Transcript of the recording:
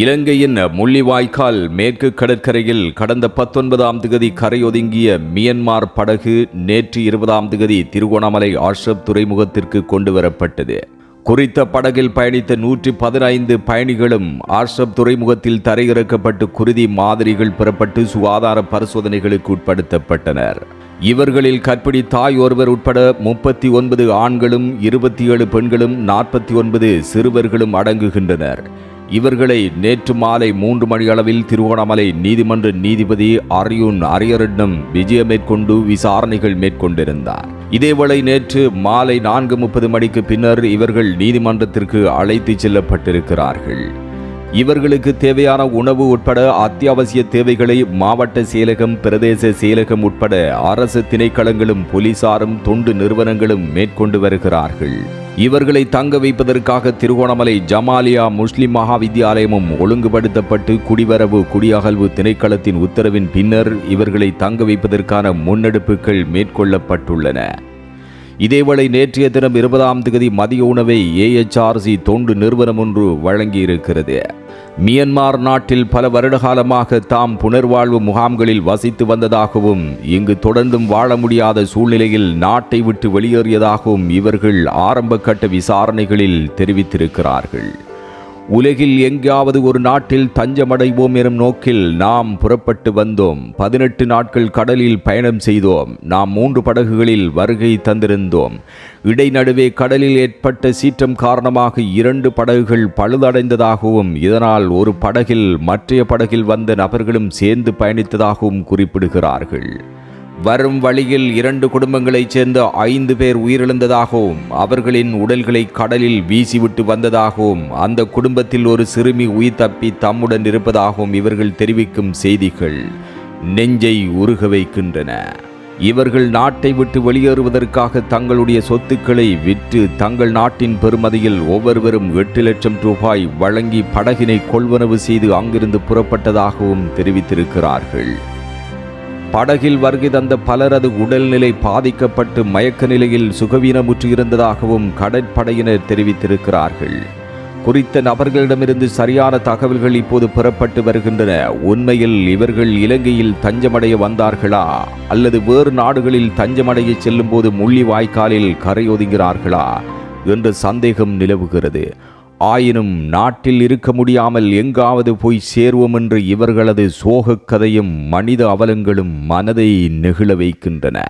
இலங்கையின் முள்ளிவாய்க்கால் மேற்கு கடற்கரையில் கடந்த பத்தொன்பதாம் திகதி கரையொதுங்கிய மியன்மார் படகு நேற்று இருபதாம் திகதி திருகோணமலை ஆஷ்ரப் துறைமுகத்திற்கு கொண்டு வரப்பட்டது குறித்த படகில் பயணித்த நூற்றி பதினைந்து பயணிகளும் ஆர்ஷப் துறைமுகத்தில் தரையிறக்கப்பட்டு குருதி மாதிரிகள் பெறப்பட்டு சுகாதார பரிசோதனைகளுக்கு உட்படுத்தப்பட்டனர். இவர்களில் கற்பிணி தாய் ஒருவர் உட்பட முப்பத்தி ஒன்பது ஆண்களும் இருபத்தி ஏழு பெண்களும் நாற்பத்தி ஒன்பது சிறுவர்களும் அடங்குகின்றனர். இவர்களை நேற்று மாலை மூன்று மணி அளவில் திருவோணமலை நீதிமன்ற நீதிபதி அரியுன் அரியரிடம் விஜயம் மேற்கொண்டு விசாரணைகள் மேற்கொண்டிருந்தார். இதேவேளை நேற்று மாலை நான்கு முப்பது மணிக்கு பின்னர் இவர்கள் நீதிமன்றத்திற்கு அழைத்துச் செல்லப்பட்டிருக்கிறார்கள். இவர்களுக்கு தேவையான உணவு உட்பட அத்தியாவசிய தேவைகளை மாவட்ட செயலகம் பிரதேச செயலகம் உட்பட அரசு திணைக்களங்களும் போலீசாரும் தொண்டு நிறுவனங்களும் மேற்கொண்டு வருகிறார்கள். இவர்களை தங்க வைப்பதற்காக திருகோணமலை ஜமாலியா முஸ்லிம் மகா வித்தியாலயமும் ஒழுங்குபடுத்தப்பட்டு குடிவரவு குடியகல்வு திணைக்களத்தின் உத்தரவின் பின்னர் இவர்களை தங்க வைப்பதற்கான முன்னெடுப்புகள் மேற்கொள்ளப்பட்டுள்ளன. இதேவேளை நேற்றைய தினம் இருபதாம் தேதி மதிய உணவை ஏஎச்ஆர்சி தொண்டு நிறுவனம் ஒன்று வழங்கியிருக்கிறது. மியன்மார் நாட்டில் பல வருடகாலமாக தாம் புனர்வாழ்வு முகாம்களில் வசித்து வந்ததாகவும் இங்கு தொடர்ந்தும் வாழ முடியாத சூழ்நிலையில் நாட்டை விட்டு வெளியேறியதாகவும் இவர்கள் ஆரம்ப கட்ட விசாரணைகளில் தெரிவித்திருக்கிறார்கள். உலகில் எங்காவது ஒரு நாட்டில் தஞ்சமடைவோம் எனும் நோக்கில் நாம் புறப்பட்டு வந்தோம். பதினெட்டு நாட்கள் கடலில் பயணம் செய்தோம். நாம் மூன்று படகுகளில் வருகை தந்திருந்தோம். இடைநடுவே கடலில் ஏற்பட்ட சீற்றம் காரணமாக இரண்டு படகுகள் பழுதடைந்ததாகவும் இதனால் ஒரு படகில் மற்றைய படகில் வந்த நபர்களும் சேர்ந்து பயணித்ததாகவும் குறிப்பிடுகிறார்கள். வரும் வழியில் இரண்டு குடும்பங்களைச் சேர்ந்த ஐந்து பேர் உயிரிழந்ததாகவும் அவர்களின் உடல்களை கடலில் வீசிவிட்டு வந்ததாகவும் அந்த குடும்பத்தில் ஒரு சிறுமி உயிர் தப்பி தம்முடன் இருப்பதாகவும் இவர்கள் தெரிவிக்கும் செய்திகள் நெஞ்சை உருக வைக்கின்றன. இவர்கள் நாட்டை விட்டு வெளியேறுவதற்காக தங்களுடைய சொத்துக்களை விற்று தங்கள் நாட்டின் பெருமதியில் ஒவ்வொருவரும் எட்டு லட்சம் ரூபாய் வழங்கி படகினை கொள்வனவு செய்து அங்கிருந்து புறப்பட்டதாகவும் தெரிவித்திருக்கிறார்கள். படகில் வருகை தந்த பலரது உடல்நிலை பாதிக்கப்பட்டு மயக்க நிலையில் சுகவீனமுற்று இருந்ததாகவும் கடற்படையினர் தெரிவித்திருக்கிறார்கள். குறித்த நபர்களிடமிருந்து சரியான தகவல்கள் இப்போது பெறப்பட்டு வருகின்றன. உண்மையில் இவர்கள் இலங்கையில் தஞ்சமடைய வந்தார்களா? அல்லது வேறு நாடுகளில் தஞ்சமடைய செல்லும்போது முள்ளி வாய்க்காலில் கரையொதுங்கிறார்களா? என்ற சந்தேகம் நிலவுகிறது. ஆயினும் நாட்டில் இருக்க முடியாமல் எங்காவது போய் சேர்வோம் என்று இவர்களது சோகக் கதையும் மனித அவலங்களும் மனதை நெகிழ வைக்கின்றன.